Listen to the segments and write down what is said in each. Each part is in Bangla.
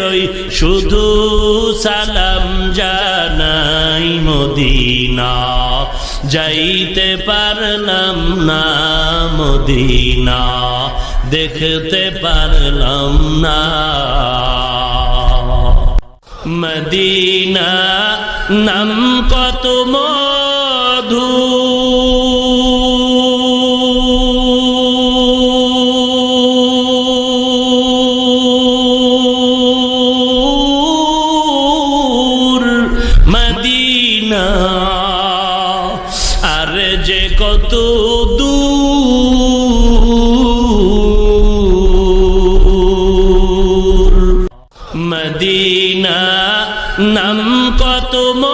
রই, শুধু সালাম জানাই মদিনা। যাইতে পারলাম না মদিনা, দেখতে পারলাম না। মদিনা নাম কত মধু আর যে কত দূর। মদিনা নাম কত মধু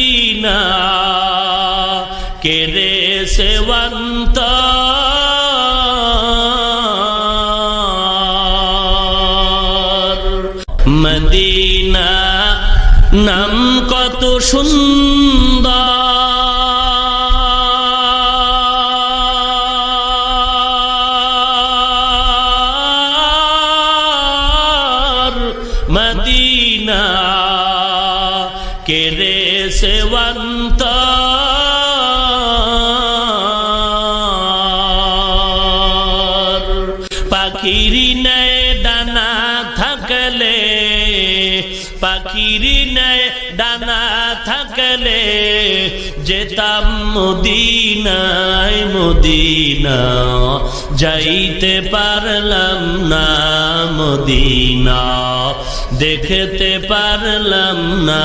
মদিনা। কেরে সেবন্ত মদিনা নাম কত সুন্দর। মদিনা কেরে সেবন্ত পাখিরি নেয় ডানা থাকলে, পাখিরি নেয় ডানা থাকলে, যেতাম মদিনায় মদিনা, যাইতে পারলাম না মদিনা, দেখতে পারলাম না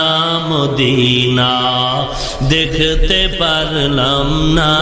মদিনা দেখতে পারলাম না